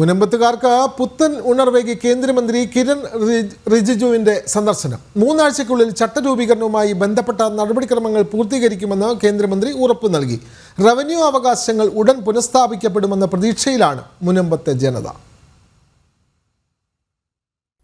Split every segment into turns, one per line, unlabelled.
മുനമ്പത്തുകാർക്ക് പുത്തൻ ഉണർവേകി കേന്ദ്രമന്ത്രി കിരൺ റിജിജുവിന്റെ സന്ദർശനം. മൂന്നാഴ്ചക്കുള്ളിൽ ചട്ടരൂപീകരണവുമായി ബന്ധപ്പെട്ട നടപടിക്രമങ്ങൾ പൂർത്തീകരിക്കുമെന്ന് കേന്ദ്രമന്ത്രി ഉറപ്പു നൽകി. റവന്യൂ അവകാശങ്ങൾ ഉടൻ പുനഃസ്ഥാപിക്കപ്പെടുമെന്ന പ്രതീക്ഷയിലാണ് മുനമ്പത്തെ ജനത.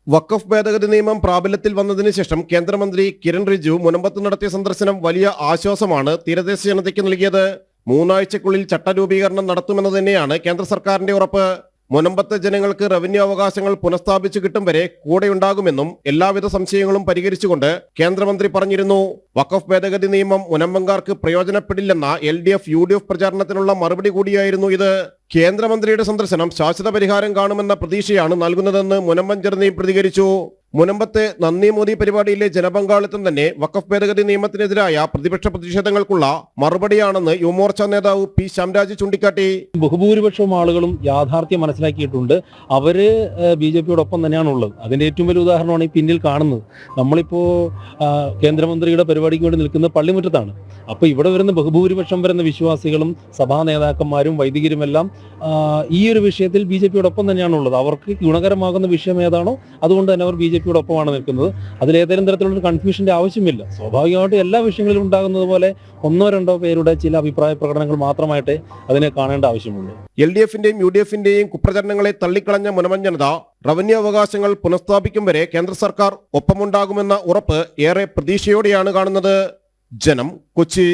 വഖഫ് ഭേദഗതി നിയമം പ്രാബല്യത്തിൽ വന്നതിന് ശേഷം കേന്ദ്രമന്ത്രി കിരൺ റിജു മുനമ്പത്ത് നടത്തിയ സന്ദർശനം വലിയ ആശ്വാസമാണ് തീരദേശ ജനതയ്ക്ക് നൽകിയത്. മൂന്നാഴ്ചക്കുള്ളിൽ ചട്ടരൂപീകരണം നടത്തുമെന്ന് തന്നെയാണ് കേന്ദ്ര സർക്കാരിന്റെ ഉറപ്പ്. മുനമ്പത്തെ ജനങ്ങൾക്ക് റവന്യൂ അവകാശങ്ങൾ പുനഃസ്ഥാപിച്ചു കിട്ടും വരെ കൂടെയുണ്ടാകുമെന്നും എല്ലാവിധ സംശയങ്ങളും പരിഹരിച്ചുകൊണ്ട് കേന്ദ്രമന്ത്രി പറഞ്ഞിരുന്നു വഖഫ് ഭേദഗതി നിയമം മുനമ്പങ്കാർക്ക് പ്രയോജനപ്പെടില്ലെന്ന L D F U D F പ്രചാരണത്തിനുള്ള മറുപടി കൂടിയായിരുന്നു ഇത്. കേന്ദ്രമന്ത്രിയുടെ സന്ദർശനം ശാശ്വത പരിഹാരം കാണുമെന്ന പ്രതീക്ഷയാണ് നൽകുന്നതെന്ന് മുനമ്പൻ ജനതയും പ്രതികരിച്ചു. മുനമ്പത്തെ നന്ദി മോദി പരിപാടിയിലെ ജനപങ്കാളിത്തം തന്നെ വഖഫ് ഭേദഗതി നിയമത്തിനെതിരായ പ്രതിപക്ഷ പ്രതിഷേധങ്ങൾക്കുള്ള മറുപടിയാണെന്ന് യുവമോർച്ച നേതാവ് പി ശ്യാംരാജ് ചൂണ്ടിക്കാട്ടി.
ബഹുഭൂരിപക്ഷവും ആളുകളും യാഥാർത്ഥ്യം മനസ്സിലാക്കിയിട്ടുണ്ട്. അവർ ബി ജെ പിയോടൊപ്പം തന്നെയാണുള്ളത് അതിന്റെ ഏറ്റവും വലിയ ഉദാഹരണമാണ് ഈ പിന്നിൽ കാണുന്നത്. നമ്മളിപ്പോ കേന്ദ്രമന്ത്രിയുടെ പരിപാടിക്ക് വേണ്ടി നിൽക്കുന്ന പള്ളിമുറ്റത്താണ്. അപ്പൊ ഇവിടെ വരുന്ന ബഹുഭൂരിപക്ഷം വരുന്ന വിശ്വാസികളും സഭാ നേതാക്കന്മാരും വൈദികരുമെല്ലാം ഈ ഒരു വിഷയത്തിൽ ബി ജെ പിയോടൊപ്പം തന്നെയാണുള്ളത് അവർക്ക് ഗുണകരമാകുന്ന വിഷയം ഏതാണോ അതുകൊണ്ട് തന്നെ അവർ ബി ജെ പിയോട് ഒപ്പമാണ് നിൽക്കുന്നത്. അതിൽ ഏതെങ്കിലും തരത്തിലുള്ള കൺഫ്യൂഷന്റെ ആവശ്യമില്ല. സ്വാഭാവികമായിട്ടും എല്ലാ വിഷയങ്ങളിലും ഉണ്ടാകുന്നത് പോലെ ഒന്നോ രണ്ടോ പേരുടെ ചില അഭിപ്രായ പ്രകടനങ്ങൾ മാത്രമായിട്ട് അതിനെ കാണേണ്ട ആവശ്യമുള്ളൂ
എൽ ഡി എഫിന്റെയും യു ഡി എഫിന്റെയും കുപ്രചരണങ്ങളെ തള്ളിക്കളഞ്ഞ മുനമഞ്ജനത ജനത റവന്യൂ അവകാശങ്ങൾ പുനഃസ്ഥാപിക്കും വരെ കേന്ദ്ര സർക്കാർ ഒപ്പമുണ്ടാകുമെന്ന ഉറപ്പ് ഏറെ പ്രതീക്ഷയോടെയാണ് കാണുന്നത്. ജനം കൊച്ചി.